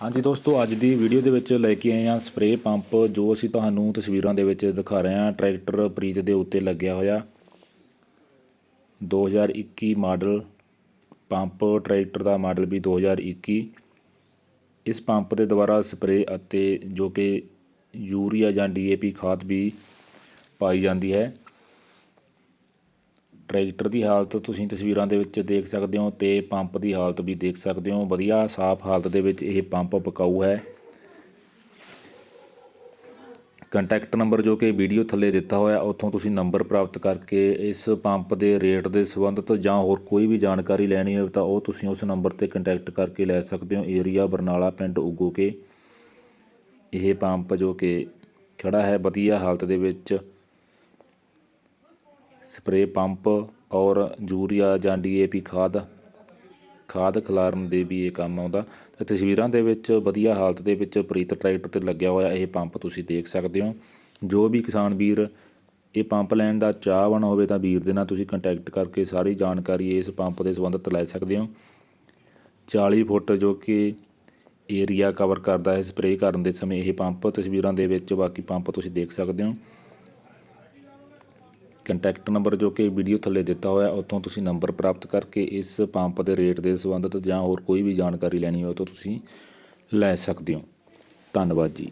ਹਾਂਜੀ ਦੋਸਤੋ, ਅੱਜ ਦੀ ਵੀਡੀਓ ਦੇ ਵਿੱਚ ਲੈ ਕੇ ਆਏ ਹਾਂ ਸਪਰੇਅ ਪੰਪ ਜੋ ਅਸੀਂ ਤੁਹਾਨੂੰ ਤਸਵੀਰਾਂ ਦੇ ਵਿੱਚ ਦਿਖਾ ਰਹੇ ਹਾਂ। ਟਰੈਕਟਰ ਪ੍ਰੀਤ ਦੇ ਉੱਤੇ ਲੱਗਿਆ ਹੋਇਆ। 2021 ਮਾਡਲ ਪੰਪ ਟਰੈਕਟਰ ਦਾ ਮਾਡਲ ਵੀ 2021 ਇਸ ਪੰਪ ਦੇ ਦੁਆਰਾ ਸਪਰੇਅ ਅਤੇ ਜੋ ਕਿ ਯੂਰੀਆ ਜਾਂ ਡੀਏਪੀ ਖਾਦ ਵੀ ਪਾਈ ਜਾਂਦੀ ਹੈ। ਟਰੈਕਟਰ ਦੀ ਹਾਲਤ ਤੁਸੀਂ ਤਸਵੀਰਾਂ ਦੇ ਵਿੱਚ ਦੇਖ ਸਕਦੇ ਹੋ ਤੇ ਪੰਪ ਦੀ ਹਾਲਤ ਵੀ ਦੇਖ ਸਕਦੇ ਹੋ। ਵਧੀਆ ਸਾਫ਼ ਹਾਲਤ ਦੇ ਵਿੱਚ ਇਹ ਪੰਪ ਪਕਾਊ ਹੈ। ਕੰਟੈਕਟ ਨੰਬਰ ਜੋ ਕਿ ਵੀਡੀਓ ਥੱਲੇ ਦਿੱਤਾ ਹੋਇਆ, ਉੱਥੋਂ ਤੁਸੀਂ ਨੰਬਰ ਪ੍ਰਾਪਤ ਕਰਕੇ ਇਸ ਪੰਪ ਦੇ ਰੇਟ ਦੇ ਸੰਬੰਧਿਤ ਜਾਂ ਹੋਰ ਕੋਈ ਵੀ ਜਾਣਕਾਰੀ ਲੈਣੀ ਹੋਵੇ ਤਾਂ ਉਹ ਤੁਸੀਂ ਉਸ ਨੰਬਰ ਤੇ ਕੰਟੈਕਟ ਕਰਕੇ ਲੈ ਸਕਦੇ ਹੋ। ਏਰੀਆ ਬਰਨਾਲਾ ਪਿੰਡ ਉਗੋ ਕੇ ਇਹ ਪੰਪ ਜੋ ਕਿ ਖੜਾ ਹੈ, ਵਧੀਆ ਹਾਲਤ ਦੇ ਵਿੱਚ ਸਪਰੇਅ ਪੰਪ ਔਰ ਯੂਰੀਆ ਜਾਂ ਡੀਏਪੀ ਖਾਦ ਖਾਦ ਖਿਲਾਰਨ ਦੇ ਵੀ ਇਹ ਕੰਮ ਆਉਂਦਾ। ਤੇ ਤਸਵੀਰਾਂ ਦੇ ਵਿੱਚ ਵਧੀਆ ਹਾਲਤ ਦੇ ਵਿੱਚ ਪ੍ਰੀਤ ਟਰੈਕਟਰ ਤੇ ਲੱਗਿਆ ਹੋਇਆ ਇਹ ਪੰਪ ਤੁਸੀਂ ਦੇਖ ਸਕਦੇ ਹੋ। ਜੋ ਵੀ ਕਿਸਾਨ ਵੀਰ ਇਹ ਪੰਪ ਲੈਣ ਦਾ ਚਾਹਵਾਨ ਹੋਵੇ ਤਾਂ ਵੀਰ ਦੇ ਨਾਲ ਤੁਸੀਂ ਕੰਟੈਕਟ ਕਰਕੇ ਸਾਰੀ ਜਾਣਕਾਰੀ ਇਸ ਪੰਪ ਦੇ ਸੰਬੰਧਿਤ ਲੈ ਸਕਦੇ ਹੋ। 40 ਫੁੱਟ ਜੋ ਕਿ ਏਰੀਆ ਕਵਰ ਕਰਦਾ ਹੈ ਸਪਰੇਅ ਕਰਨ ਦੇ ਸਮੇਂ ਇਹ ਪੰਪ, ਤਸਵੀਰਾਂ ਦੇ ਵਿੱਚ ਬਾਕੀ ਪੰਪ ਤੁਸੀਂ ਦੇਖ ਸਕਦੇ ਹੋ। ਕੰਟੈਕਟ ਨੰਬਰ ਜੋ ਕਿ ਵੀਡੀਓ ਥੱਲੇ ਦਿੱਤਾ ਹੋਇਆ, ਉੱਥੋਂ ਤੁਸੀਂ ਨੰਬਰ ਪ੍ਰਾਪਤ ਕਰਕੇ ਇਸ ਪੰਪ ਦੇ ਰੇਟ ਦੇ ਸੰਬੰਧਿਤ ਜਾਂ ਹੋਰ ਕੋਈ ਵੀ ਜਾਣਕਾਰੀ ਲੈਣੀ ਹੋਵੇ ਤਾਂ ਤੁਸੀਂ ਲੈ ਸਕਦੇ ਹੋ। ਧੰਨਵਾਦ ਜੀ।